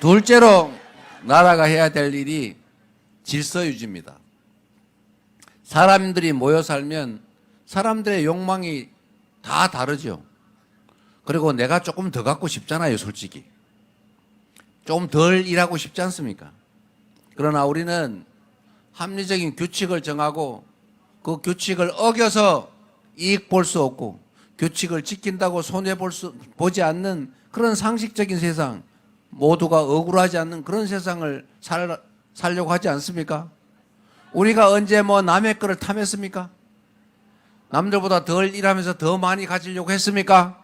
둘째로 나라가 해야 될 일이 질서 유지입니다. 사람들이 모여 살면 사람들의 욕망이 다 다르죠. 그리고 내가 조금 더 갖고 싶잖아요, 솔직히. 조금 덜 일하고 싶지 않습니까? 그러나 우리는 합리적인 규칙을 정하고 그 규칙을 어겨서 이익 볼 수 없고 규칙을 지킨다고 손해 볼 수, 보지 않는 그런 상식적인 세상, 모두가 억울하지 않는 그런 세상을 살, 살려고 하지 않습니까? 우리가 언제 뭐 남의 거를 탐했습니까? 남들보다 덜 일하면서 더 많이 가지려고 했습니까?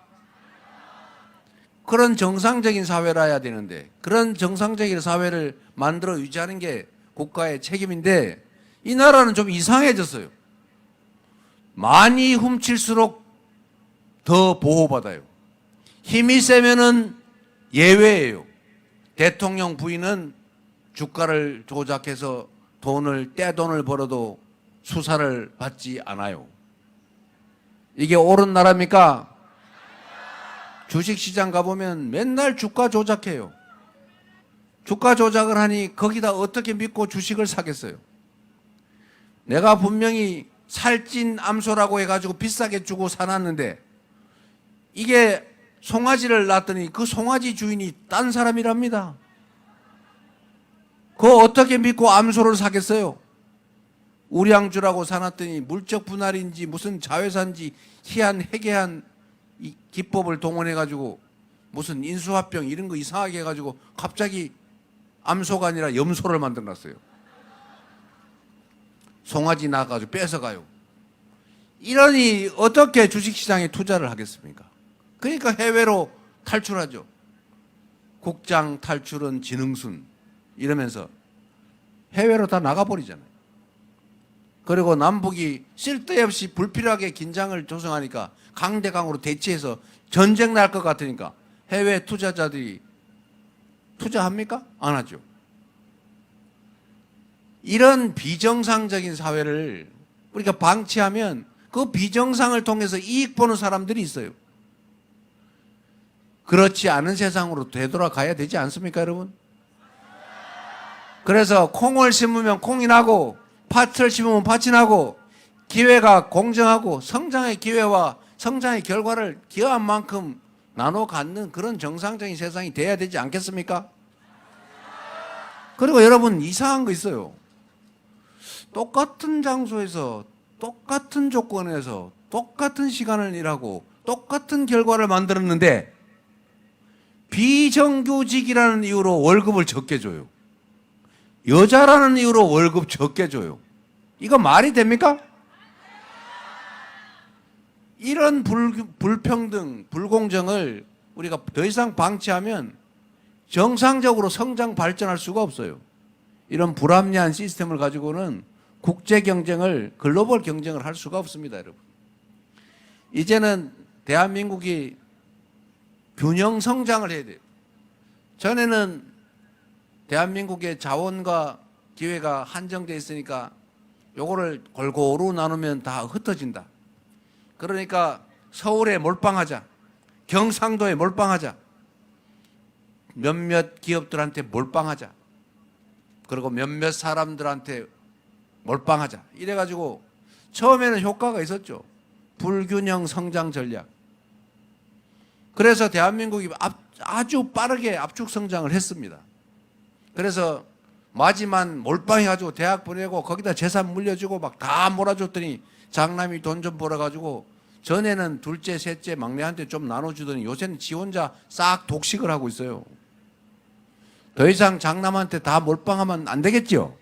그런 정상적인 사회라 해야 되는데 그런 정상적인 사회를 만들어 유지하는 게 국가의 책임인데 이 나라는 좀 이상해졌어요. 많이 훔칠수록 더 보호받아요. 힘이 세면은 예외예요. 대통령 부인은 주가를 조작해서 돈을 떼돈을 벌어도 수사를 받지 않아요. 이게 옳은 나라입니까? 주식시장 가보면 맨날 주가 조작해요. 주가 조작을 하니 거기다 어떻게 믿고 주식을 사겠어요? 내가 분명히 살찐 암소라고 해가지고 비싸게 주고 사놨는데 이게 송아지를 낳았더니 그 송아지 주인이 딴 사람이랍니다. 그거 어떻게 믿고 암소를 사겠어요? 우량주라고 사놨더니 물적 분할인지 무슨 자회사인지 희한 해괴한 이 기법을 동원해가지고 무슨 인수합병 이런 거 이상하게 해가지고 갑자기 암소가 아니라 염소를 만들어놨어요. 송아지 낳아가지고 뺏어가요. 이러니 어떻게 주식시장에 투자를 하겠습니까? 그러니까 해외로 탈출하죠. 국장 탈출은 지능순 이러면서 해외로 다 나가버리잖아요. 그리고 남북이 쓸데없이 불필요하게 긴장을 조성하니까 강대강으로 대치해서 전쟁 날 것 같으니까 해외 투자자들이 투자합니까? 안 하죠. 이런 비정상적인 사회를 우리가 방치하면 그 비정상을 통해서 이익 보는 사람들이 있어요. 그렇지 않은 세상으로 되돌아가야 되지 않습니까, 여러분? 그래서 콩을 심으면 콩이 나고 팥을 심으면 팥이 나고 기회가 공정하고 성장의 기회와 성장의 결과를 기여한 만큼 나눠 갖는 그런 정상적인 세상이 돼야 되지 않겠습니까? 그리고 여러분 이상한 거 있어요. 똑같은 장소에서 똑같은 조건에서 똑같은 시간을 일하고 똑같은 결과를 만들었는데 비정규직이라는 이유로 월급을 적게 줘요. 여자라는 이유로 월급 적게 줘요. 이거 말이 됩니까? 이런 불, 불평등, 불공정을 우리가 더 이상 방치하면 정상적으로 성장 발전할 수가 없어요. 이런 불합리한 시스템을 가지고는 국제 경쟁을 글로벌 경쟁을 할 수가 없습니다, 여러분. 이제는 대한민국이 균형 성장을 해야 돼요. 전에는 대한민국의 자원과 기회가 한정돼 있으니까 요거를 골고루 나누면 다 흩어진다. 그러니까 서울에 몰빵하자. 경상도에 몰빵하자. 몇몇 기업들한테 몰빵하자. 그리고 몇몇 사람들한테 몰빵하자. 이래가지고 처음에는 효과가 있었죠. 불균형 성장 전략. 그래서 대한민국이 앞- 아주 빠르게 압축 성장을 했습니다. 그래서 마지막 몰빵해 가지고 대학 보내고 거기다 재산 물려주고 막 다 몰아줬더니 장남이 돈 좀 벌어 가지고 전에는 둘째, 셋째, 막내한테 좀 나눠주더니 요새는 지 혼자 싹 독식을 하고 있어요. 더 이상 장남한테 다 몰빵하면 안 되겠죠?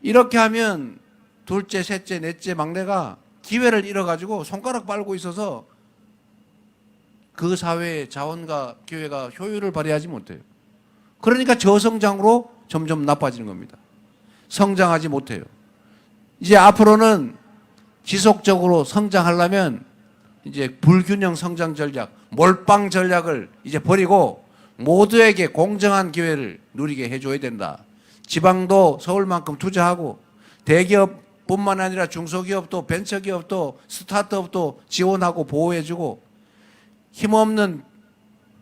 이렇게 하면 둘째, 셋째, 넷째, 막내가 기회를 잃어가지고 손가락 빨고 있어서 그 사회의 자원과 기회가 효율을 발휘하지 못해요. 그러니까 저성장으로 점점 나빠지는 겁니다. 성장하지 못해요. 이제 앞으로는 지속적으로 성장하려면 이제 불균형 성장 전략, 몰빵 전략을 이제 버리고 모두에게 공정한 기회를 누리게 해줘야 된다. 지방도 서울만큼 투자하고 대기업뿐만 아니라 중소기업도 벤처기업도 스타트업도 지원하고 보호해주고 힘없는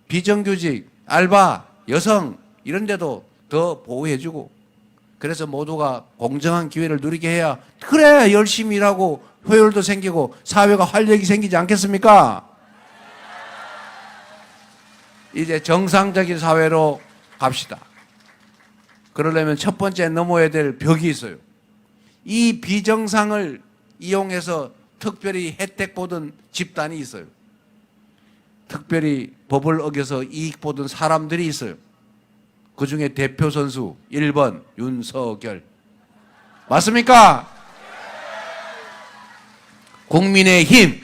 비정규직, 알바 여성 이런 데도 더 보호해주고 그래서 모두가 공정한 기회를 누리게 해야 그래 열심히 일하고 효율도 생기고 사회가 활력이 생기지 않겠습니까? 이제 정상적인 사회로 갑시다. 그러려면 첫 번째 넘어야 될 벽이 있어요. 이 비정상을 이용해서 특별히 혜택 보던 집단이 있어요. 특별히 법을 어겨서 이익 보던 사람들이 있어요. 그 중에 대표 선수 1번 윤석열. 맞습니까? 국민의 힘